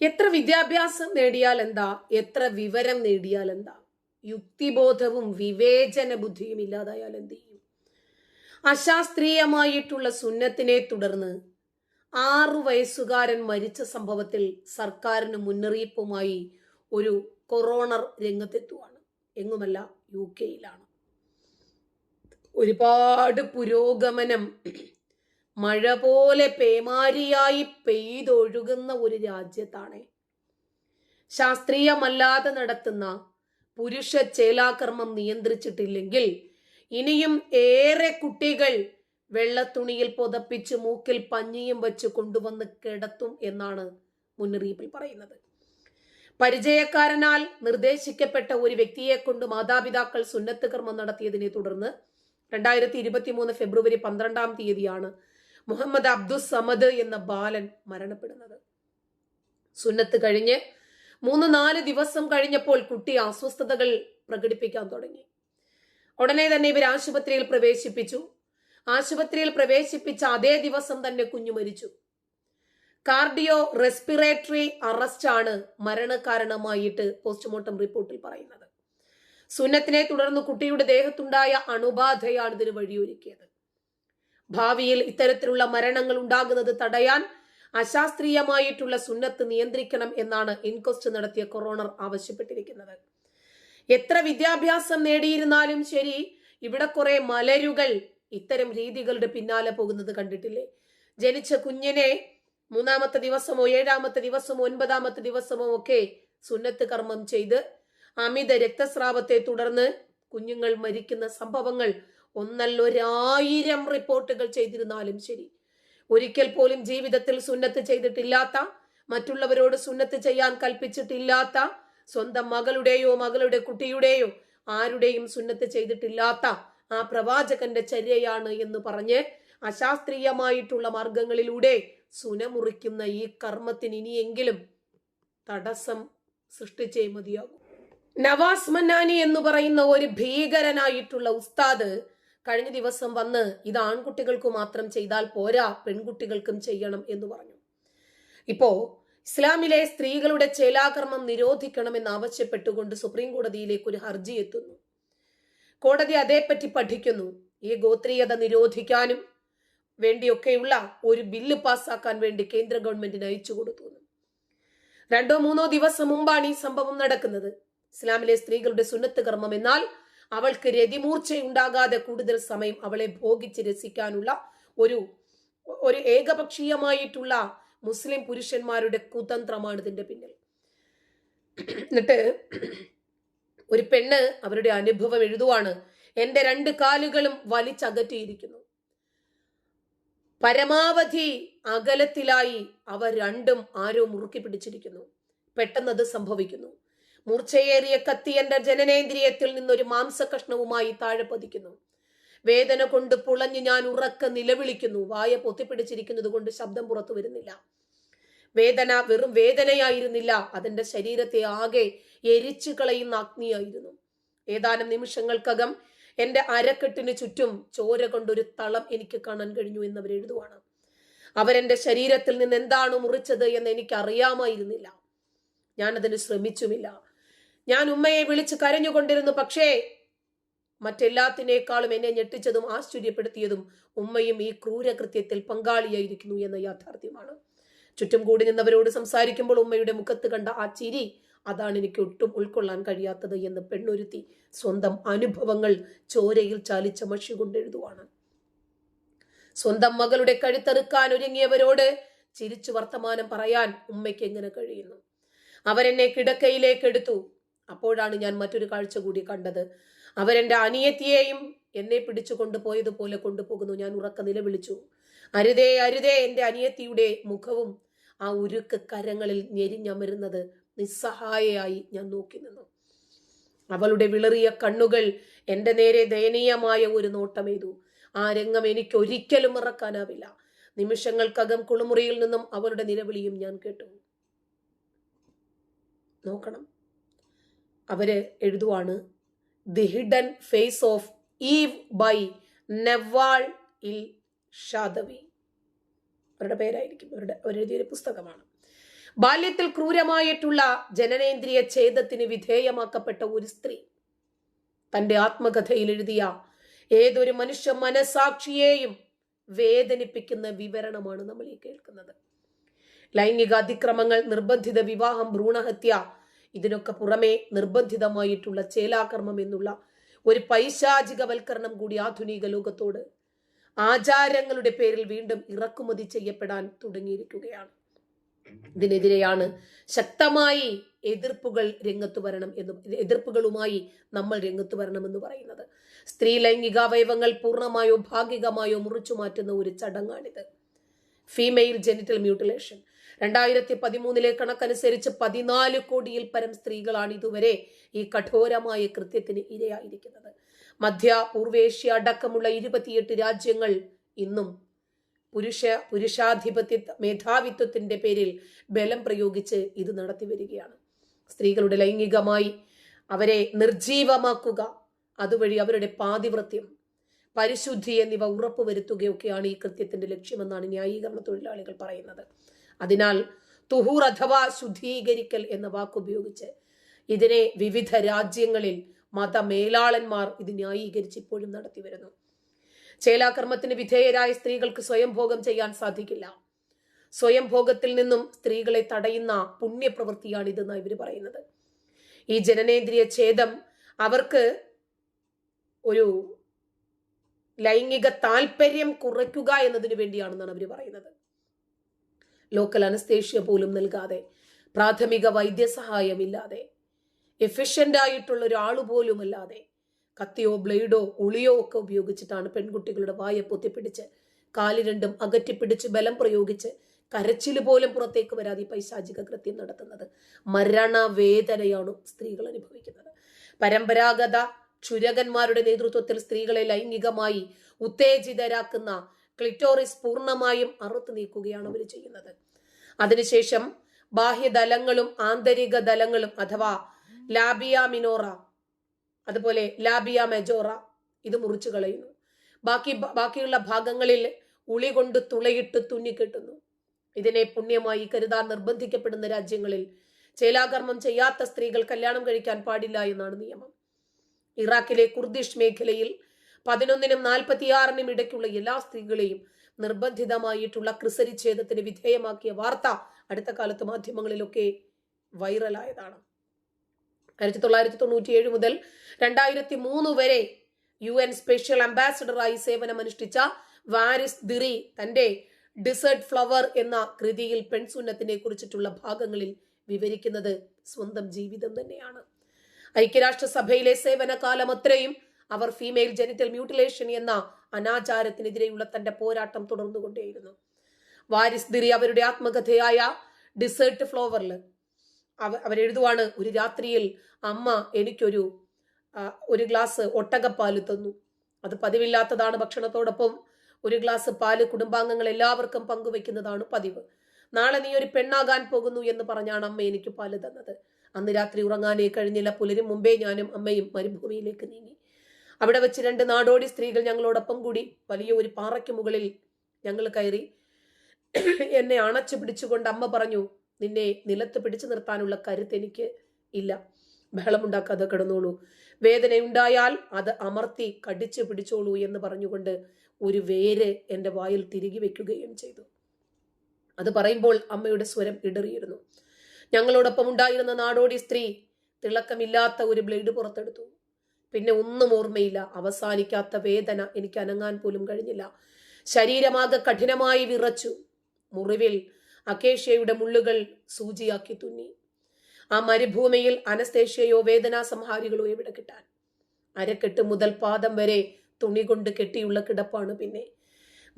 എത്ര വിദ്യാഭ്യാസം നേടിയാൽ എന്താ എത്ര വിവരം നേടിയാൽ എന്താ യുക്തിബോധവും വിവേചന ബുദ്ധിയും ഇല്ലാതായാൽ എന്ത് ചെയ്യും? അശാസ്ത്രീയമായിട്ടുള്ള സുന്നത്തിനെ തുടർന്ന് ആറു വയസ്സുകാരൻ മരിച്ച സംഭവത്തിൽ സർക്കാരിന് മുന്നറിയിപ്പുമായി ഒരു കൊറോണർ രംഗത്തെത്തുവാണ്. എങ്ങുമല്ല യു കെയിലാണ്. ഒരുപാട് പുരോഗമനം മഴ പോലെ പേമാരിയായി പെയ്തൊഴുകുന്ന ഒരു രാജ്യത്താണ്. ശാസ്ത്രീയമല്ലാതെ നടത്തുന്ന പുരുഷ ചേലാകർമ്മം നിയന്ത്രിച്ചിട്ടില്ലെങ്കിൽ ഇനിയും ഏറെ കുട്ടികൾ വെള്ളത്തുണിയിൽ പുതപ്പിച്ച് മൂക്കിൽ പഞ്ഞിയും വെച്ച് കൊണ്ടുവന്ന് കിടത്തും എന്നാണ് മുന്നറിയിപ്പിൽ പറയുന്നത്. പരിചയക്കാരനാൽ നിർദ്ദേശിക്കപ്പെട്ട ഒരു വ്യക്തിയെ കൊണ്ട് മാതാപിതാക്കൾ സുന്നത്ത് കർമ്മം നടത്തിയതിനെ തുടർന്ന് രണ്ടായിരത്തി ഇരുപത്തി മൂന്ന് ഫെബ്രുവരി പന്ത്രണ്ടാം തീയതിയാണ് മുഹമ്മദ് അബ്ദുസ് സമദ് എന്ന ബാലൻ മരണപ്പെടുന്നത്. സുന്നത്ത് കഴിഞ്ഞ് മൂന്ന് നാല് ദിവസം കഴിഞ്ഞപ്പോൾ കുട്ടി അസ്വസ്ഥതകൾ പ്രകടിപ്പിക്കാൻ തുടങ്ങി. ഉടനെ തന്നെ ഇവർ ആശുപത്രിയിൽ പ്രവേശിപ്പിച്ചു. ആശുപത്രിയിൽ പ്രവേശിപ്പിച്ച അതേ ദിവസം തന്നെ കുഞ്ഞു മരിച്ചു. കാർഡിയോ റെസ്പിറേറ്ററി അറസ്റ്റ് ആണ് മരണകാരണമായിട്ട് പോസ്റ്റ്മോർട്ടം റിപ്പോർട്ടിൽ പറയുന്നത്. സുന്നത്തിനെ തുടർന്ന് കുട്ടിയുടെ ദേഹത്തുണ്ടായ അണുബാധയാണ് ഇതിന് വഴിയൊരുക്കിയത്. ഭാവിയിൽ ഇത്തരത്തിലുള്ള മരണങ്ങൾ ഉണ്ടാകുന്നത് തടയാൻ അശാസ്ത്രീയമായിട്ടുള്ള സുന്നത്ത് നിയന്ത്രിക്കണം എന്നാണ് ഇൻക്വസ്റ്റ് നടത്തിയ കൊറോണർ ആവശ്യപ്പെട്ടിരിക്കുന്നത്. എത്ര വിദ്യാഭ്യാസം നേടിയിരുന്നാലും ശരി ഇവിടെ കുറെ മലരുകൾ ഇത്തരം രീതികളുടെ പിന്നാലെ പോകുന്നത് കണ്ടിട്ടില്ലേ? ജനിച്ച കുഞ്ഞിനെ മൂന്നാമത്തെ ദിവസമോ ഏഴാമത്തെ ദിവസമോ ഒൻപതാമത്തെ ദിവസമോ ഒക്കെ സുന്നത്ത് കർമ്മം ചെയ്ത് അമിത രക്തസ്രാവത്തെ തുടർന്ന് കുഞ്ഞുങ്ങൾ മരിക്കുന്ന സംഭവങ്ങൾ ഒന്നല്ലൊരായിരം റിപ്പോർട്ടുകൾ ചെയ്തിരുന്നാലും ശരി. ഒരിക്കൽ പോലും ജീവിതത്തിൽ സുന്നത്ത് ചെയ്തിട്ടില്ലാത്ത മറ്റുള്ളവരോട് സുന്നത്ത് ചെയ്യാൻ കൽപ്പിച്ചിട്ടില്ലാത്ത സ്വന്തം മകളുടെയോ മകളുടെ കുട്ടിയുടെയോ ആരുടെയും സുന്നത്ത് ചെയ്തിട്ടില്ലാത്ത ആ പ്രവാചകന്റെ ചര്യയാണ് എന്ന് പറഞ്ഞ് അശാസ്ത്രീയമായിട്ടുള്ള മാർഗങ്ങളിലൂടെ സുനമുറിക്കുന്ന ഈ കർമ്മത്തിന് ഇനിയെങ്കിലും തടസ്സം സൃഷ്ടിച്ചേ മതിയാകും. നവാസ് മന്നാനി എന്ന് പറയുന്ന ഒരു ഭീകരനായിട്ടുള്ള ഉസ്താദ് കഴിഞ്ഞ ദിവസം വന്ന് ഇത് ആൺകുട്ടികൾക്ക് മാത്രം ചെയ്താൽ പോരാ പെൺകുട്ടികൾക്കും ചെയ്യണം എന്ന് പറഞ്ഞു. ഇപ്പോ ഇസ്ലാമിലെ സ്ത്രീകളുടെ ചേലാകർമ്മം നിരോധിക്കണമെന്ന് ആവശ്യപ്പെട്ടുകൊണ്ട് സുപ്രീം കോടതിയിലേക്ക് ഒരു ഹർജി എത്തുന്നു. കോടതി അതേപ്പറ്റി പഠിക്കുന്നു. ഈ ഗോത്രീയത നിരോധിക്കാനും വേണ്ടിയൊക്കെയുള്ള ഒരു ബില്ല് പാസ്സാക്കാൻ വേണ്ടി കേന്ദ്ര ഗവൺമെന്റിന് അയച്ചു കൊടുത്തു രണ്ടോ മൂന്നോ ദിവസം മുമ്പാണ് ഈ സംഭവം നടക്കുന്നത്. ഇസ്ലാമിലെ സ്ത്രീകളുടെ സുന്നത്ത് കർമ്മം എന്നാൽ അവൾക്ക് രതിമൂർച്ചയുണ്ടാകാതെ കൂടുതൽ സമയം അവളെ ഭോഗിച്ച് രസിക്കാനുള്ള ഒരു ഒരു ഏകപക്ഷീയമായിട്ടുള്ള മുസ്ലിം പുരുഷന്മാരുടെ കുതന്ത്രമാണ് ഇതിന്റെ പിന്നിൽ. എന്നിട്ട് ഒരു പെണ്ണ് അവരുടെ അനുഭവം എഴുതുവാണ്. എന്റെ രണ്ട് കാലുകളും വലിച്ചകറ്റിയിരിക്കുന്നു. പരമാവധി അകലത്തിലായി അവ രണ്ടും ആരോ മുറുക്കി പിടിച്ചിരിക്കുന്നു. പെട്ടെന്ന് അത് സംഭവിക്കുന്നു. മൂർച്ചയേറിയ കത്തി എന്റെ ജനനേന്ദ്രിയത്തിൽ നിന്നൊരു മാംസകഷ്ണവുമായി താഴെ പതിക്കുന്നു. വേദന കൊണ്ട് പുളഞ്ഞ് ഞാൻ ഉറക്ക നിലവിളിക്കുന്നു. വായ പൊത്തിപ്പിടിച്ചിരിക്കുന്നത് കൊണ്ട് ശബ്ദം പുറത്തു വരുന്നില്ല. വേദന വെറും വേദനയായിരുന്നില്ല. അതിന്റെ ശരീരത്തെ ആകെ എരിച്ചു കളയുന്ന അഗ്നിയായിരുന്നു. ഏതാനും നിമിഷങ്ങൾക്കകം എന്റെ അരക്കെട്ടിന് ചുറ്റും ചോര കൊണ്ടൊരു തളം എനിക്ക് കാണാൻ കഴിഞ്ഞു എന്നവർ എഴുതുവാണ് അവരെന്റെ ശരീരത്തിൽ നിന്ന് എന്താണ് മുറിച്ചത് എന്ന് എനിക്ക് അറിയാമായിരുന്നില്ല ഞാൻ അതിന് ശ്രമിച്ചുമില്ല. ഞാൻ ഉമ്മയെ വിളിച്ച് കരഞ്ഞുകൊണ്ടിരുന്നു പക്ഷേ മറ്റെല്ലാത്തിനേക്കാളും എന്നെ ഞെട്ടിച്ചതും ആശ്ചര്യപ്പെടുത്തിയതും ഉമ്മയും ഈ ക്രൂരകൃത്യത്തിൽ പങ്കാളിയായിരിക്കുന്നു എന്ന യാഥാർത്ഥ്യമാണ്. ചുറ്റും കൂടി നിന്നവരോട് സംസാരിക്കുമ്പോൾ ഉമ്മയുടെ മുഖത്ത് കണ്ട ആ ചിരി അതാണ് എനിക്ക് ഒട്ടും ഉൾക്കൊള്ളാൻ കഴിയാത്തത് എന്ന് പെണ്ണൊരുത്തി സ്വന്തം അനുഭവങ്ങൾ ചോരയിൽ ചാലിച്ച മഷി കൊണ്ടെഴുതുവാണ് സ്വന്തം മകളുടെ കഴുത്തെറുക്കാൻ ഒരുങ്ങിയവരോട് ചിരിച്ചു വർത്തമാനം പറയാൻ ഉമ്മയ്ക്ക് എങ്ങനെ കഴിയുന്നു? അവരെന്നെ കിടക്കയിലേക്ക് എടുത്തു. അപ്പോഴാണ് ഞാൻ മറ്റൊരു കാഴ്ച കൂടി കണ്ടത്. അവരെന്റെ അനിയത്തിയെയും എന്നെ പിടിച്ചു കൊണ്ടുപോയതുപോലെ കൊണ്ടുപോകുന്നു. ഞാൻ ഉറക്ക നിലവിളിച്ചു. അരുതേ അരുതേ എന്റെ അനിയത്തിയുടെ മുഖവും ആ ഉരുക്ക് കരങ്ങളിൽ ഞെരിഞ്ഞമരുന്നത് നിസ്സഹായയായി ഞാൻ നോക്കി നിന്നു. അവളുടെ വിളറിയ കണ്ണുകൾ എന്റെ നേരെ ദയനീയമായ ഒരു നോട്ടമെയ്തു. ആ രംഗം എനിക്ക് ഒരിക്കലും മറക്കാനാവില്ല. നിമിഷങ്ങൾക്കകം കുളിമുറിയിൽ നിന്നും അവളുടെ നിലവിളിയും ഞാൻ കേട്ടു. നോക്കണം. അവർ എഴുതുവാണ്. The hidden face of Eve by Nawal El Saadawi അവരുടെ പേരായിരിക്കും. അവരുടെ അവരെഴുതിയൊരു പുസ്തകമാണ്. ബാല്യത്തിൽ ക്രൂരമായിട്ടുള്ള ജനനേന്ദ്രിയ ഛേദത്തിന് വിധേയമാക്കപ്പെട്ട ഒരു സ്ത്രീ തന്റെ ആത്മകഥയിൽ എഴുതിയ ഏതൊരു മനുഷ്യ മനസാക്ഷിയെയും വേദനിപ്പിക്കുന്ന വിവരണമാണ് നമ്മൾ ഈ കേൾക്കുന്നത്. ലൈംഗിക അതിക്രമങ്ങൾ നിർബന്ധിത വിവാഹം ഭ്രൂണഹത്യ ഇതിനൊക്കെ പുറമെ നിർബന്ധിതമായിട്ടുള്ള ചേലാകർമ്മം എന്നുള്ള ഒരു പൈശാചികവൽക്കരണം കൂടി ആധുനിക ലോകത്തോട് ആചാരങ്ങളുടെ പേരിൽ വീണ്ടും ഇറക്കുമതി ചെയ്യപ്പെടാൻ തുടങ്ങിയിരിക്കുകയാണ്. ഇതിനെതിരെയാണ് ശക്തമായി എതിർപ്പുകൾ രംഗത്ത് വരണം എന്ന് എതിർപ്പുകളുമായി നമ്മൾ രംഗത്ത് വരണമെന്ന് പറയുന്നത്. സ്ത്രീ ലൈംഗികാവയവങ്ങൾ പൂർണമായോ ഭാഗികമായോ മുറിച്ചു മാറ്റുന്ന ഒരു ചടങ്ങാണിത്. Female genital mutilation. രണ്ടായിരത്തി പതിമൂന്നിലെ കണക്കനുസരിച്ച് പതിനാല് കോടിയിൽ പരം സ്ത്രീകളാണ് ഇതുവരെ ഈ കഠോരമായ കൃത്യത്തിന് ഇരയായിരിക്കുന്നത്. മധ്യ പൂർവേഷ്യ അടക്കമുള്ള ഇരുപത്തിയെട്ട് രാജ്യങ്ങൾ ഇന്നും പുരുഷ പുരുഷാധിപത്യ മേധാവിത്വത്തിന്റെ പേരിൽ ബലം പ്രയോഗിച്ച് ഇത് നടത്തി വരികയാണ്. സ്ത്രീകളുടെ ലൈംഗികമായി അവരെ നിർജീവമാക്കുക അതുവഴി അവരുടെ പാതിവൃത്യം പരിശുദ്ധി എന്നിവ ഉറപ്പുവരുത്തുകയൊക്കെയാണ് ഈ കൃത്യത്തിന്റെ ലക്ഷ്യമെന്നാണ് ന്യായീകരണ തൊഴിലാളികൾ പറയുന്നത്. അതിനാൽ തുഹൂർ അഥവാ ശുദ്ധീകരിക്കൽ എന്ന വാക്കുപയോഗിച്ച് ഇതിനെ വിവിധ രാജ്യങ്ങളിൽ മതമേലാളന്മാർ ഇത് ന്യായീകരിച്ച് ഇപ്പോഴും നടത്തി വരുന്നു. ചേലാകർമ്മത്തിന് വിധേയരായ സ്ത്രീകൾക്ക് സ്വയംഭോഗം ചെയ്യാൻ സാധിക്കില്ല. സ്വയംഭോഗത്തിൽ നിന്നും സ്ത്രീകളെ തടയുന്ന പുണ്യപ്രവൃത്തിയാണ് ഇതെന്നാണ് ഇവർ പറയുന്നത്. ഈ ജനനേന്ദ്രിയ ഛേദം അവർക്ക് ഒരു ലൈംഗിക താല്പര്യം കുറയ്ക്കുക എന്നതിന് വേണ്ടിയാണെന്നാണ് അവർ പറയുന്നത്. ലോക്കൽ അനസ്തേഷ്യ പോലും നൽകാതെ പ്രാഥമിക വൈദ്യസഹായമില്ലാതെ എഫിഷ്യന്റ് ആയിട്ടുള്ള ഒരാൾ പോലും അല്ലാതെ കത്തിയോ ബ്ലേഡോ ഉളിയോ ഒക്കെ ഉപയോഗിച്ചിട്ടാണ് പെൺകുട്ടികളുടെ വായ പൊത്തിപ്പിടിച്ച് കാൽ രണ്ടും അകറ്റിപ്പിടിച്ച് ബലം പ്രയോഗിച്ച് കരച്ചിൽ പോലും പുറത്തേക്ക് വരാതെ പൈശാചിക കൃത്യം നടത്തുന്നത്. മരണവേദനയാണ് സ്ത്രീകൾ അനുഭവിക്കുന്നത്. പരമ്പരാഗത ക്ഷുരകന്മാരുടെ നേതൃത്വത്തിൽ സ്ത്രീകളെ ലൈംഗികമായി ഉത്തേജിതരാക്കുന്ന ക്ലിറ്റോറിസ് പൂർണമായും അറുത്തു നീക്കുകയാണ് അവർ ചെയ്യുന്നത്. അതിനുശേഷം ബാഹ്യദലങ്ങളും ആന്തരിക ദലങ്ങളും അഥവാ ലാബിയ മിനോറ അതുപോലെ ലാബിയ മെജോറ ഇത് മുറിച്ചു കളയുന്നു. ബാക്കി ബാക്കിയുള്ള ഭാഗങ്ങളിൽ ഉളി കൊണ്ട് തുളയിട്ട് തുന്നിക്കെട്ടുന്നു ഇതിനെ പുണ്യമായി കരുതാൻ നിർബന്ധിക്കപ്പെടുന്ന രാജ്യങ്ങളിൽ ചേലാകർമ്മം ചെയ്യാത്ത സ്ത്രീകൾ കല്യാണം കഴിക്കാൻ പാടില്ല എന്നാണ് നിയമം. ഇറാഖിലെ കുർദിഷ് മേഖലയിൽ പതിനൊന്നിനും നാൽപ്പത്തിയാറിനും ഇടയ്ക്കുള്ള എല്ലാ സ്ത്രീകളെയും നിർബന്ധിതമായിട്ടുള്ള ക്രിസരിച്ഛേദത്തിന് വിധേയമാക്കിയ വാർത്ത അടുത്ത കാലത്ത് മാധ്യമങ്ങളിലൊക്കെ വൈറലായതാണ്. ആയിരത്തി തൊള്ളായിരത്തി തൊണ്ണൂറ്റി ഏഴ് മുതൽ രണ്ടായിരത്തി മൂന്ന് വരെ യു എൻ സ്പെഷ്യൽ അംബാസിഡറായി സേവനമനുഷ്ഠിച്ച വാരിസ് ദിറി തന്റെ ഡിസേർട്ട് ഫ്ലവർ എന്ന കൃതിയിൽ പെൺസുന്നത്തിനെ കുറിച്ചിട്ടുള്ള ഭാഗങ്ങളിൽ വിവരിക്കുന്നത് സ്വന്തം ജീവിതം തന്നെയാണ്. ഐക്യരാഷ്ട്രസഭയിലെ സേവനകാലം അത്രയും അവർ ഫീമെയിൽ ജനിറ്റൽ മ്യൂട്ടിലേഷൻ എന്ന അനാചാരത്തിനെതിരെയുള്ള തന്റെ പോരാട്ടം തുടർന്നുകൊണ്ടേയിരുന്നു. വാരിസ് ദിറി അവരുടെ ആത്മകഥയായ ഡിസേർട്ട് ഫ്ലോവറിൽ അവ അവരെഴുതുവാണ്. ഒരു രാത്രിയിൽ അമ്മ എനിക്കൊരു ഒരു ഗ്ലാസ് ഒട്ടകപ്പാൽ തന്നു. അത് പതിവില്ലാത്തതാണ് ഭക്ഷണത്തോടൊപ്പം ഒരു ഗ്ലാസ് പാൽ കുടുംബാംഗങ്ങൾ എല്ലാവർക്കും പങ്കുവെക്കുന്നതാണ് പതിവ്. നാളെ നീ ഒരു പെണ്ണാകാൻ പോകുന്നു എന്ന് പറഞ്ഞാണ് അമ്മ എനിക്ക് പാൽ തന്നത്. അന്ന് രാത്രി ഉറങ്ങാനേ കഴിഞ്ഞില്ല. പുലരും മുമ്പേ ഞാനും അമ്മയും മരുഭൂമിയിലേക്ക് നീങ്ങി. അവിടെ വെച്ച് രണ്ട് നാടോടി സ്ത്രീകൾ ഞങ്ങളോടൊപ്പം കൂടി വലിയ ഒരു പാറയ്ക്ക് മുകളിൽ ഞങ്ങൾ കയറി എന്നെ അണച്ചു പിടിച്ചുകൊണ്ട് അമ്മ പറഞ്ഞു നിന്നെ നിലത്ത് പിടിച്ചു നിർത്താനുള്ള കരുത്ത് എനിക്ക് ഇല്ല. ബഹളമുണ്ടാക്കാതെ കിടന്നോളൂ. വേദനയുണ്ടായാൽ അത് അമർത്തി കടിച്ചു പിടിച്ചോളൂ എന്ന് പറഞ്ഞുകൊണ്ട് ഒരു വേര് എന്റെ വായിൽ തിരികെ വെക്കുകയും ചെയ്തു. അത് പറയുമ്പോൾ അമ്മയുടെ സ്വരം ഇടറിയിരുന്നു. ഞങ്ങളോടൊപ്പം ഉണ്ടായിരുന്ന നാടോടി സ്ത്രീ തിളക്കമില്ലാത്ത ഒരു ബ്ലേഡ് പുറത്തെടുത്തു. പിന്നെ ഒന്നും ഓർമ്മയില്ല. അവസാനിക്കാത്ത വേദന എനിക്ക് അനങ്ങാൻ പോലും കഴിഞ്ഞില്ല. ശരീരമാകെ കഠിനമായി വിറച്ചു. മുറിവിൽ അക്കേഷ്യയുടെ മുള്ളുകൾ സൂചിയാക്കി തുന്നി. ആ മരുഭൂമിയിൽ അനസ്തേഷ്യയോ വേദനാ സംഹാരികളോ എവിടെ കിട്ടാൻ? അരക്കെട്ട് മുതൽ പാദം വരെ തുണി കൊണ്ട് കെട്ടിയുള്ള കിടപ്പാണ് പിന്നെ.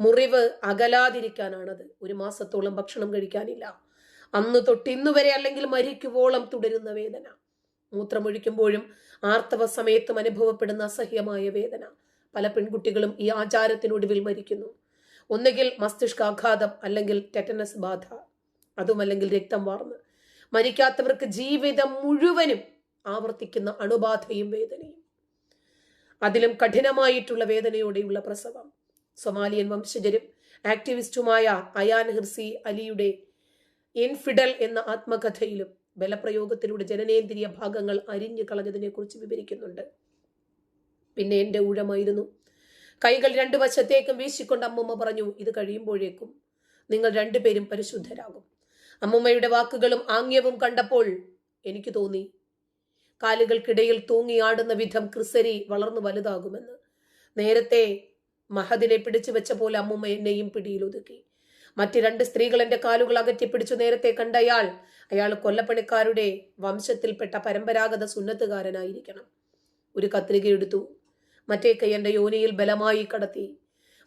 മുറിവ് അകലാതിരിക്കാനാണത്. ഒരു മാസത്തോളം ഭക്ഷണം കഴിക്കാനില്ല. അന്ന് തൊട്ട് ഇന്നുവരെ അല്ലെങ്കിൽ മരിക്കുവോളം തുടരുന്ന വേദന. മൂത്രമൊഴിക്കുമ്പോഴും ആർത്തവ സമയത്തും അനുഭവപ്പെടുന്ന അസഹ്യമായ വേദന. പല പെൺകുട്ടികളും ഈ ആചാരത്തിനൊടുവിൽ മരിക്കുന്നു. ഒന്നുകിൽ മസ്തിഷ്കാഘാതം അല്ലെങ്കിൽ ടെറ്റനസ് ബാധ. അതുമല്ലെങ്കിൽ രക്തം വാർന്ന്. മരിക്കാത്തവർക്ക് ജീവിതം മുഴുവനും ആവർത്തിക്കുന്ന അണുബാധയും വേദനയും. അതിലും കഠിനമായിട്ടുള്ള വേദനയോടെയുള്ള പ്രസവം. സൊമാലിയൻ വംശജരും ആക്ടിവിസ്റ്റുമായ അയാൻ ഹിർസി അലിയുടെ ഇൻഫിഡൽ എന്ന ആത്മകഥയിലും ബലപ്രയോഗത്തിലൂടെ ജനനേന്ദ്രിയ ഭാഗങ്ങൾ അരിഞ്ഞു കളഞ്ഞതിനെക്കുറിച്ച് വിവരിക്കുന്നുണ്ട്. പിന്നെ എന്റെ ഊഴമായിരുന്നു. കൈകൾ രണ്ടു വശത്തേക്കും വീശിക്കൊണ്ട് അമ്മമ്മ പറഞ്ഞു ഇത് കഴിയുമ്പോഴേക്കും നിങ്ങൾ രണ്ടുപേരും പരിശുദ്ധരാകും. അമ്മമ്മയുടെ വാക്കുകളും ആംഗ്യവും കണ്ടപ്പോൾ എനിക്ക് തോന്നി കാലുകൾക്കിടയിൽ തൂങ്ങിയാടുന്ന വിധം ക്രിസരി വളർന്നു വലുതാകുമെന്ന്. നേരത്തെ മഹദിനെ പിടിച്ചു വെച്ച പോലെ അമ്മുമ്മ എന്നെയും പിടിയിലൊതുക്കി മറ്റ് രണ്ട് സ്ത്രീകൾ എന്റെ കാലുകൾ അകറ്റിപ്പിടിച്ചു നേരത്തെ കണ്ടയാൾ. അയാൾ കൊല്ലപ്പണിക്കാരുടെ വംശത്തിൽപ്പെട്ട പരമ്പരാഗത സുന്നത്തുകാരനായിരിക്കണം. ഒരു കത്രിക എടുത്തു മറ്റേ കൈ എന്റെ യോനിയിൽ ബലമായി കടത്തി.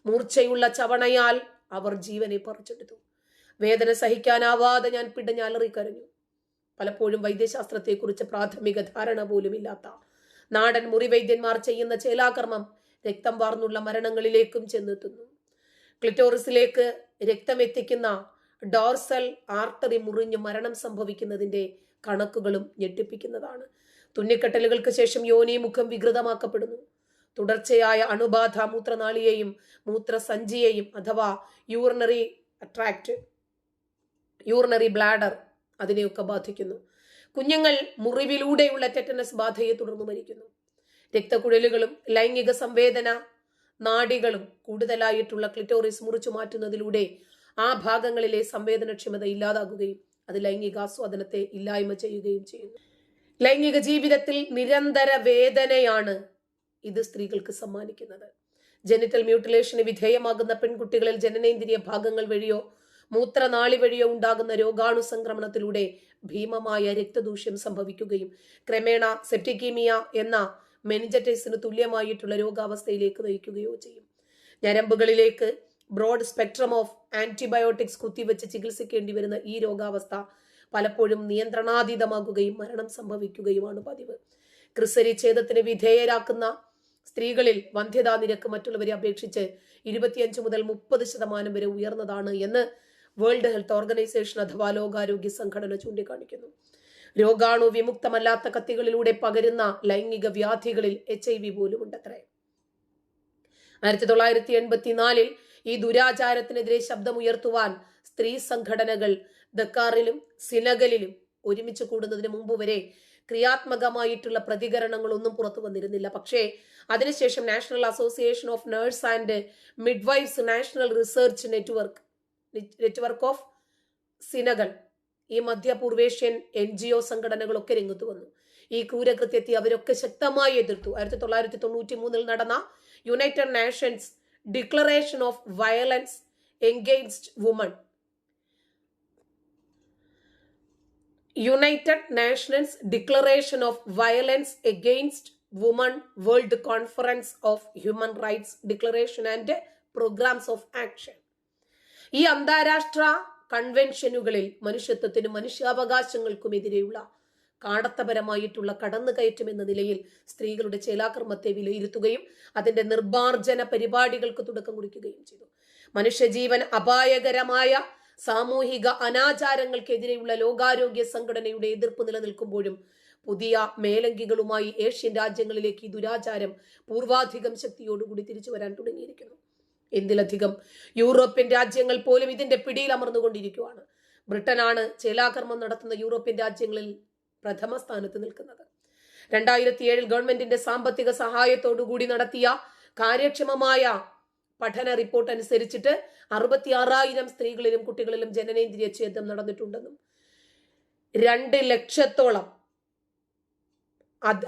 മൂർച്ചയുള്ള ചവണയാൽ അവർ ജീവനെ പറിച്ചെടുത്തു. വേദന സഹിക്കാനാവാതെ ഞാൻ പിടഞ്ഞാലറിക്കരഞ്ഞു പലപ്പോഴും വൈദ്യശാസ്ത്രത്തെക്കുറിച്ച് പ്രാഥമിക ധാരണ പോലും ഇല്ലാത്ത നാടൻ മുറിവൈദ്യന്മാർ ചെയ്യുന്ന ചേലാകർമ്മം രക്തം വാർന്നുള്ള മരണങ്ങളിലേക്കും ചെന്നെത്തുന്നു. ക്ലിറ്റോറിസിലേക്ക് രക്തമെത്തിക്കുന്ന ഡോർസൽ ആർട്ടറി മുറിഞ്ഞ് മരണം സംഭവിക്കുന്നതിന്റെ കണക്കുകളും ഞെട്ടിപ്പിക്കുന്നതാണ്. തുന്നിക്കെട്ടലുകൾക്ക് ശേഷം യോനി മുഖം വികൃതമാക്കപ്പെടുന്നു. തുടർച്ചയായ അണുബാധ മൂത്രനാളിയെയും മൂത്രസഞ്ചിയെയും അഥവാ യൂറിനറി അട്രാക്റ്റ് യൂറിനറി ബ്ലാഡർ അതിനെയൊക്കെ ബാധിക്കുന്നു. കുഞ്ഞുങ്ങൾ മുറിവിലൂടെയുള്ള ടെറ്റനസ് ബാധയെ തുടർന്ന് മരിക്കുന്നു. രക്തക്കുഴലുകളും ലൈംഗിക സംവേദന നാഡികളും കൂടുതലായിട്ടുള്ള ക്ലിറ്റോറിസ് മുറിച്ചു മാറ്റുന്നതിലൂടെ ആ ഭാഗങ്ങളിലെ സംവേദനക്ഷമത ഇല്ലാതാകുകയും അത് ലൈംഗിക ആസ്വാദനത്തെ ഇല്ലായ്മ ചെയ്യുകയും ചെയ്യുന്നു. ലൈംഗിക ജീവിതത്തിൽ നിരന്തര വേദനയാണ് ഇത് സ്ത്രീകൾക്ക് സമ്മാനിക്കുന്നത്. ജനിറ്റൽ മ്യൂട്ടിലേഷന് വിധേയമാകുന്ന പെൺകുട്ടികളിൽ ജനനേന്ദ്രിയ ഭാഗങ്ങൾ വഴിയോ മൂത്രനാളി വഴിയോ ഉണ്ടാകുന്ന രോഗാണു സംക്രമണത്തിലൂടെ ഭീമമായ രക്തദൂഷ്യം സംഭവിക്കുകയും ക്രമേണ സെപ്റ്റിക്കീമിയ എന്ന മെനിജറ്റൈസിന് തുല്യമായിട്ടുള്ള രോഗാവസ്ഥയിലേക്ക് നയിക്കുകയോ ചെയ്യും. ഞരമ്പുകളിലേക്ക് ബ്രോഡ് സ്പെക്ട്രം ഓഫ് ആന്റിബയോട്ടിക്സ് കുത്തിവെച്ച് ചികിത്സിക്കേണ്ടി വരുന്ന ഈ രോഗാവസ്ഥ പലപ്പോഴും നിയന്ത്രണാതീതമാകുകയും മരണം സംഭവിക്കുകയുമാണ് പതിവ്. ക്രിസരി ഛേദത്തിന് വിധേയരാക്കുന്ന സ്ത്രീകളിൽ വന്ധ്യതാ നിരക്ക് മറ്റുള്ളവരെ അപേക്ഷിച്ച് ഇരുപത്തിയഞ്ച് മുതൽ മുപ്പത് ശതമാനം വരെ ഉയർന്നതാണ് എന്ന് വേൾഡ് ഹെൽത്ത് ഓർഗനൈസേഷൻ അഥവാ ലോകാരോഗ്യ സംഘടന ചൂണ്ടിക്കാണിക്കുന്നു. രോഗാണു വിമുക്തമല്ലാത്ത കത്തികളിലൂടെ പകരുന്ന ലൈംഗിക വ്യാധികളിൽ എച്ച് ഐ വി പോലും ഉണ്ടത്രേ ആയിരത്തി തൊള്ളായിരത്തി എൺപത്തിനാലിൽ ഈ ദുരാചാരത്തിനെതിരെ ശബ്ദമുയർത്തുവാൻ സ്ത്രീ സംഘടനകൾ ദക്കാറിലും സിനഗലിലും ഒരുമിച്ച് കൂടുന്നതിന് മുമ്പ് വരെ ക്രിയാത്മകമായിട്ടുള്ള പ്രതികരണങ്ങളൊന്നും പുറത്തു വന്നിരുന്നില്ല. പക്ഷേ അതിനുശേഷം National Association of Nurse and Midwifes National Research Network Network of സിനകൾ ഈ മധ്യപൂർവേഷ്യൻ എൻ ജി ഒ സംഘടനകളൊക്കെ രംഗത്ത് വന്നു. ഈ ക്രൂരകൃത്യത്തെ അവരൊക്കെ ശക്തമായി എതിർത്തു. ആയിരത്തി തൊള്ളായിരത്തി തൊണ്ണൂറ്റി മൂന്നിൽ നടന്ന United Nations declaration of violence engaged woman United Nations declaration of violence against woman world conference of human rights declaration and programs of action ഈ അന്താരാഷ്ട്ര കൺവെൻഷനുകളിൽ മനുഷ്യത്വത്തിനും മനുഷ്യാവകാശങ്ങൾക്കുമെതിരെയുള്ള കാടത്തപരമായിട്ടുള്ള കടന്നുകയറ്റം എന്ന നിലയിൽ സ്ത്രീകളുടെ ചേലാക്രമത്തെ വിലയിരുത്തുകയും അതിന്റെ നിർമാർജന പരിപാടികൾക്ക് തുടക്കം കുറിക്കുകയും ചെയ്തു. മനുഷ്യജീവൻ അപായകരമായ സാമൂഹിക അനാചാരങ്ങൾക്കെതിരെയുള്ള ലോകാരോഗ്യ സംഘടനയുടെ എതിർപ്പ് നിലനിൽക്കുമ്പോഴും പുതിയ മേലങ്കികളുമായി ഏഷ്യൻ രാജ്യങ്ങളിലേക്ക് ഈ ദുരാചാരം പൂർവാധികം ശക്തിയോടുകൂടി തിരിച്ചു വരാൻ തുടങ്ങിയിരിക്കുന്നു. എന്തിലധികം യൂറോപ്യൻ രാജ്യങ്ങൾ പോലും ഇതിന്റെ പിടിയിൽ അമർന്നുകൊണ്ടിരിക്കുകയാണ് ബ്രിട്ടനാണ് ചേലാകർമ്മം നടത്തുന്ന യൂറോപ്യൻ രാജ്യങ്ങളിൽ പ്രഥമ സ്ഥാനത്ത് നിൽക്കുന്നത്. രണ്ടായിരത്തി ഏഴിൽ ഗവൺമെന്റിന്റെ സാമ്പത്തിക സഹായത്തോടുകൂടി നടത്തിയ കാര്യക്ഷമമായ പഠന റിപ്പോർട്ട് അനുസരിച്ചിട്ട് അറുപത്തി ആറായിരം സ്ത്രീകളിലും കുട്ടികളിലും ജനനേന്ദ്രിയ ഛേദം നടന്നിട്ടുണ്ടെന്നും രണ്ട് ലക്ഷത്തോളം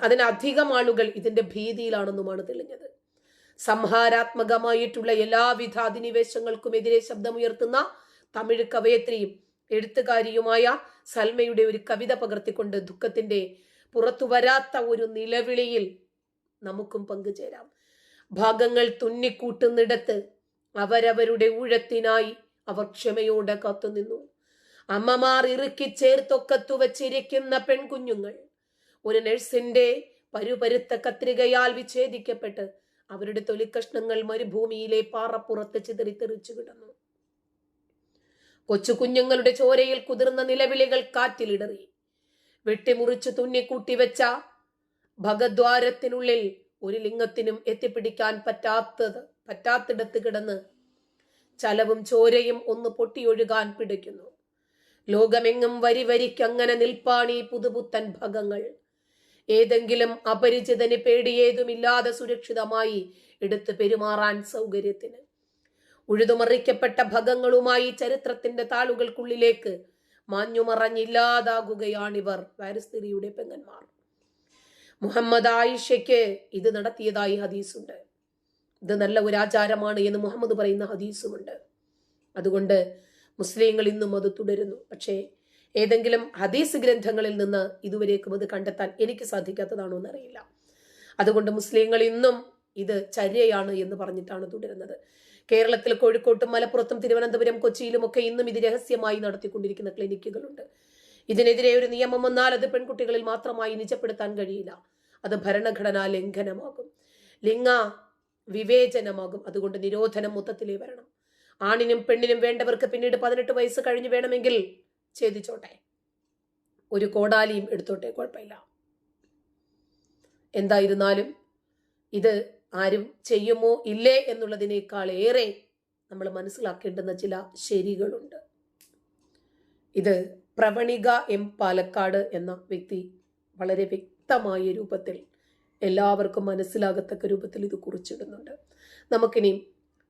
അതിനധികം ആളുകൾ ഇതിന്റെ ഭീതിയിലാണെന്നുമാണ് തെളിഞ്ഞത്. സംഹാരാത്മകമായിട്ടുള്ള എല്ലാവിധ അധിനിവേശങ്ങൾക്കുമെതിരെ ശബ്ദമുയർത്തുന്ന തമിഴ് കവയത്രിയും എഴുത്തുകാരിയുമായ സൽമയുടെ ഒരു കവിത പകർത്തിക്കൊണ്ട് ദുഃഖത്തിന്റെ പുറത്തു വരാത്ത ഒരു നിലവിളിയിൽ നമുക്കും പങ്കുചേരാം. ഭാഗങ്ങൾ തുന്നിക്കൂട്ടുന്നിടത്ത് അവരവരുടെ ഊഴത്തിനായി അവർ ക്ഷമയോടെ കാത്തുനിന്നു. അമ്മമാർ ഇറുക്കി ചേർത്തൊക്കത്തു വച്ചിരിക്കുന്ന പെൺകുഞ്ഞുങ്ങൾ ഒരു നഴ്സിന്റെ പരുപരുത്ത കത്രികയാൽ വിച്ഛേദിക്കപ്പെട്ട് അവരുടെ തൊലിക്കഷ്ണങ്ങൾ മരുഭൂമിയിലെ പാറപ്പുറത്ത് ചിതറിത്തെറിച്ചു കിടന്നു. കൊച്ചു കുഞ്ഞുങ്ങളുടെ ചോരയിൽ കുതിർന്ന നിലവിളികൾ കാറ്റിലിടറി. വെട്ടിമുറിച്ചു തുന്നിക്കൂട്ടിവെച്ച ഭഗദ്വാരത്തിനുള്ളിൽ ഒരു ലിംഗത്തിനും എത്തിപ്പിടിക്കാൻ പറ്റാത്തത് പറ്റാത്തിടത്ത് കിടന്ന് ചലവും ചോരയും ഒന്ന് പൊട്ടിയൊഴുകാൻ പിടിക്കുന്നു. ലോകമെങ്ങും വരി വരിക്കങ്ങനെ നിൽപ്പാണീ പുതുപുത്തൻ ഭഗങ്ങൾ. ഏതെങ്കിലും അപരിചിതന് പേടിയേതുമില്ലാതെ സുരക്ഷിതമായി എടുത്തു പെരുമാറാൻ സൗകര്യത്തിന്. ഉഴുതുമറിക്കപ്പെട്ട ഭഗങ്ങളുമായി ചരിത്രത്തിന്റെ താളുകൾക്കുള്ളിലേക്ക് മാഞ്ഞുമറഞ്ഞില്ലാതാകുകയാണിവർ പാരിസ്ഥിതിയുടെ പെങ്ങന്മാർ. മുഹമ്മദ് ആയിഷയ്ക്ക് ഇത് നടത്തിയതായി ഹദീസുണ്ട്. ഇത് നല്ല ഒരു ആചാരമാണ് എന്ന് മുഹമ്മദ് പറയുന്ന ഹദീസുമുണ്ട്. അതുകൊണ്ട് മുസ്ലിങ്ങൾ ഇന്നും അത് തുടരുന്നു. പക്ഷേ ഏതെങ്കിലും ഹദീസ് ഗ്രന്ഥങ്ങളിൽ നിന്ന് ഇതുവരേക്കും അത് കണ്ടെത്താൻ എനിക്ക് സാധിക്കാത്തതാണോ എന്നറിയില്ല. അതുകൊണ്ട് മുസ്ലിങ്ങൾ ഇന്നും ഇത് ചര്യയാണ് എന്ന് പറഞ്ഞിട്ടാണ് തുടരുന്നത്. കേരളത്തിൽ കോഴിക്കോട്ടും മലപ്പുറത്തും തിരുവനന്തപുരം കൊച്ചിയിലും ഒക്കെ ഇന്നും ഇത് രഹസ്യമായി നടത്തിക്കൊണ്ടിരിക്കുന്ന ക്ലിനിക്കുകളുണ്ട്. ഇതിനെതിരെ ഒരു നിയമം വന്നാൽ അത് പെൺകുട്ടികളിൽ മാത്രമായി നിജപ്പെടുത്താൻ കഴിയില്ല. അത് ഭരണഘടനാ ലംഘനമാകും. ലിംഗ വിവേചനമാകും. അതുകൊണ്ട് നിരോധനം മൊത്തത്തിലേ വരണം. ആണിനും പെണ്ണിനും വേണ്ടവർക്ക് പിന്നീട് പതിനെട്ട് വയസ്സ് കഴിഞ്ഞ് വേണമെങ്കിൽ ഛേദിച്ചോട്ടെ. ഒരു കോടാലിയും എടുത്തോട്ടെ കുഴപ്പമില്ല. എന്തായിരുന്നാലും ഇത് ആരും ചെയ്യുമോ ഇല്ലേ എന്നുള്ളതിനേക്കാൾ ഏറെ നമ്മൾ മനസ്സിലാക്കേണ്ടുന്ന ചില ശരികളുണ്ട്. ഇത് പ്രവണിക എം പാലക്കാട് എന്ന വ്യക്തി വളരെ വ്യക്തമായ രൂപത്തിൽ എല്ലാവർക്കും മനസ്സിലാകത്തക്ക രൂപത്തിൽ ഇത് കുറിച്ചിടുന്നുണ്ട്. നമുക്കിനി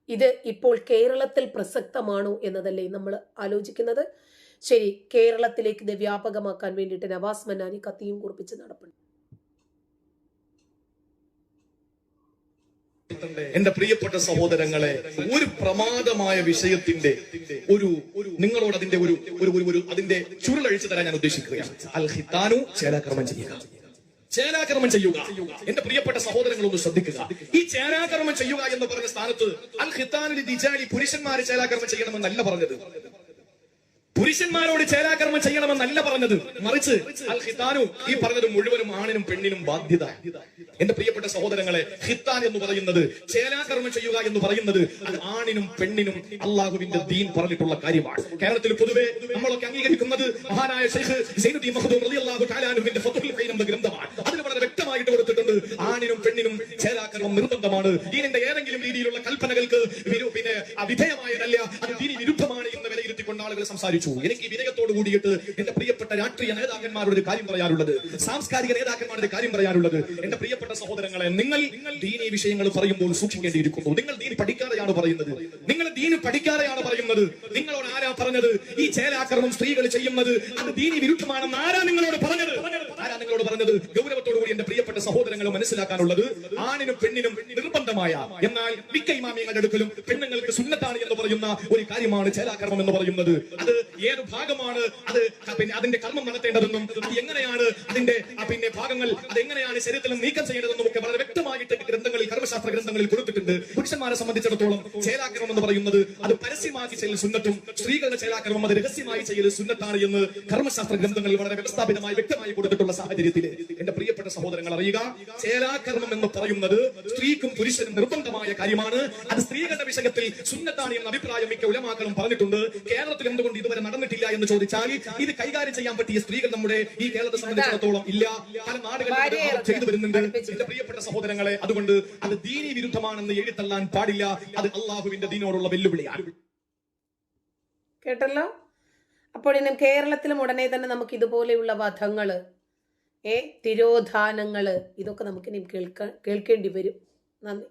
ഇത് ഇപ്പോൾ കേരളത്തിൽ പ്രസക്തമാണോ എന്നതല്ലേ നമ്മൾ ആലോചിക്കുന്നത്. ശരി കേരളത്തിലേക്ക് ഇത് വ്യാപകമാക്കാൻ വേണ്ടിയിട്ട് നവാസ് മന്നാനി കത്തിയും കുറിപ്പിച്ച് നടപ്പുണ്ട്. എന്റെ പ്രിയപ്പെട്ട സഹോദരങ്ങളെ ഒരു പ്രമാദമായ വിഷയത്തിന്റെ ഒരു നിങ്ങളോട് അതിന്റെ ഒരു ഒരു ഒരു- അതിന്റെ ചുരുളഴിച്ചു തരാൻ ഞാൻ ഉദ്ദേശിക്കുകയാണ്. അൽ ഹിത്താനു ചേലാക്രമം ചെയ്യുക. ചേലാക്രമം ചെയ്യുക. എന്റെ പ്രിയപ്പെട്ട സഹോദരങ്ങൾ ഒന്ന് ശ്രദ്ധിക്കുക. ഈ ചേലാക്രമം ചെയ്യുക എന്ന് പറഞ്ഞ സ്ഥാനത്ത് അൽ ഹിത്താനു ദിജാലി പുരുഷന്മാരെ ചേലാക്രമം ചെയ്യണമെന്നല്ല പറഞ്ഞത്. പുരുഷന്മാരോട് ചേലാകർമ്മം ചെയ്യണമെന്നല്ല പറഞ്ഞത്. മറിച്ച് അൽ ഈ പറഞ്ഞത് മുഴുവനും ആണിനും പെണ്ണിനും ബാധ്യത. എന്റെ പ്രിയപ്പെട്ട സഹോദരങ്ങളെ ഹിത്താൻ എന്ന് പറയുന്നത് ചേലാകർമ്മം ചെയ്യുക എന്ന് പറയുന്നത് അത് ആണിനും പെണ്ണിനും അള്ളാഹുവിന്റെ ദീൻ പറഞ്ഞിട്ടുള്ള കാര്യമാണ്. കേരളത്തിൽ പൊതുവെ നമ്മളൊക്കെ അംഗീകരിക്കുന്നത് മഹാനായ ഷെയ്ഖ് സൈനുദ്ദീൻ മഹദൂം റളിയല്ലാഹു തആല അൻഹുവിന്റെ ഫത്ഹുൽ ഖൈൻ എന്ന ഗ്രന്ഥമാണ്. അതിൽ വളരെ വ്യക്തമായിട്ട് കൊടുത്തിട്ടുണ്ട് ആണിനും പെണ്ണിനും ചേലാകർമ്മം നിർബന്ധമാണ്. ദീനിന്റെ ഏതെങ്കിലും രീതിയിലുള്ള കൽപ്പനകൾക്ക് പിന്നെ വിധേയമായതല്ല അത് ദീനി വിരുദ്ധമാണ് എന്ന് ആളുകൾ സംസാരിച്ചു. എനിക്ക് വിനയത്തോട് കൂടിയിട്ട് എന്റെ പ്രിയപ്പെട്ട രാഷ്ട്രീയ നേതാക്കന്മാരുടെ ഒരു കാര്യം പറയാനുള്ളത്. സാംസ്കാരിക നേതാക്കന്മാരുടെ കാര്യം പറയാനുള്ളത്. എന്റെ പ്രിയപ്പെട്ട സഹോദരങ്ങളെ നിങ്ങൾ ദീനി വിഷയങ്ങൾ പറയുമ്പോൾ സൂക്ഷിക്കേണ്ടിയിരിക്കുന്നു. നിങ്ങൾ ദീനി പഠിക്കാതെയാണ് പറയുന്നത്. നിങ്ങൾ ദീൻ പഠിക്കാതെയാണ് പറയുന്നത്. നിങ്ങളോട് ആരാ പറഞ്ഞത്? ഈ ചേലാക്രമം സ്ത്രീകൾ ചെയ്യുന്നത്. അത് ദീനി വിരുദ്ധമാണെന്ന് ആരാ നിങ്ങളോട് പറഞ്ഞത്? നിങ്ങളോട് പറഞ്ഞത് ഗൗരവത്തോടു കൂടി എന്റെ പ്രിയപ്പെട്ട സഹോദരങ്ങൾ മനസ്സിലാക്കാനുള്ളത് ആണിനും പെണ്ണിനും നിർബന്ധമായ എന്നാൽ മിക്ക ഇമാമിയങ്ങളുടെ അടുക്കലും പെണ്ണുങ്ങൾക്ക് സുന്നത്താണ് എന്ന് പറയുന്ന ഒരു കാര്യമാണ് ചേലാകർമ്മം എന്ന് പറയുന്നത്. അത് ഏത് ഭാഗമാണ്? അത് പിന്നെ അതിന്റെ കർമ്മം നടത്തേണ്ടതെന്നും അത് എങ്ങനെയാണ് അതിന്റെ പിന്നെ ഭാഗങ്ങൾ അത് എങ്ങനെയാണ് ശരീരത്തിൽ നീക്കം ചെയ്യേണ്ടതെന്നും ഒക്കെ വളരെ വ്യക്തമായിട്ട് ഗ്രന്ഥങ്ങളിൽ കർമ്മശാസ്ത്ര ഗ്രന്ഥങ്ങളിൽ കൊടുത്തിട്ടുണ്ട്. പുരുഷന്മാരെ സംബന്ധിച്ചിടത്തോളം ചേലാകർമ്മം എന്ന് പറയുന്നത് അത് പരസ്യമാക്കി ചെയ്യൽ സുന്നത്തും സ്ത്രീകളുടെ ചേലാകർമ്മം അത് രഹസ്യമായി ചെയ്യൽ സുന്നത്താണ് എന്ന് കർമ്മശാസ്ത്ര ഗ്രന്ഥങ്ങളിൽ വളരെ വ്യവസ്ഥാപിതമായി വ്യക്തമായി കൊടുത്തിട്ടുള്ള സാഹചര്യത്തിൽ എന്റെ പ്രിയപ്പെട്ട സഹോദരങ്ങൾ അറിയുക ചേലാകർമ്മം എന്ന് പറയുന്നത് സ്ത്രീക്കും പുരുഷനും നിർബന്ധമായ കാര്യമാണ്. അത് സ്ത്രീകളുടെ വിഷയത്തിൽ സുന്നത്താണ് എന്ന അഭിപ്രായം മിക്ക ഉലമാക്കളും പറഞ്ഞിട്ടുണ്ട്. കേരളത്തിൽ എന്തുകൊണ്ട് ഇതുവരെ നടന്നിട്ടില്ല എന്ന് ചോദിച്ചാൽ ഇത് കൈകാര്യം ചെയ്യാൻ പറ്റിയ സ്ത്രീകൾ നമ്മുടെ ഈ കേരളത്തെ സംബന്ധിച്ചിടത്തോളം ഇല്ല. പല നാടുകളിലും ചെയ്തു വരുന്നുണ്ട്. എന്റെ പ്രിയപ്പെട്ട സഹോദരങ്ങളെ അതുകൊണ്ട് അത് ദീനി വിരുദ്ധമാണെന്ന് എഴുതള്ളാൻ പാടില്ല. അത് അള്ളാഹുവിന്റെ ദീനോടുള്ള വെല്ലുവിളിയാണ്. കേട്ടല്ലോ? അപ്പോൾ ഇനി കേരളത്തിലും ഉടനെ തന്നെ നമുക്ക് ഇതുപോലെയുള്ള വധങ്ങൾ ഏ? തിരോധാനങ്ങൾ ഇതൊക്കെ നമുക്കിനി കേൾക്കാൻ കേൾക്കേണ്ടി വരും. നന്ദി.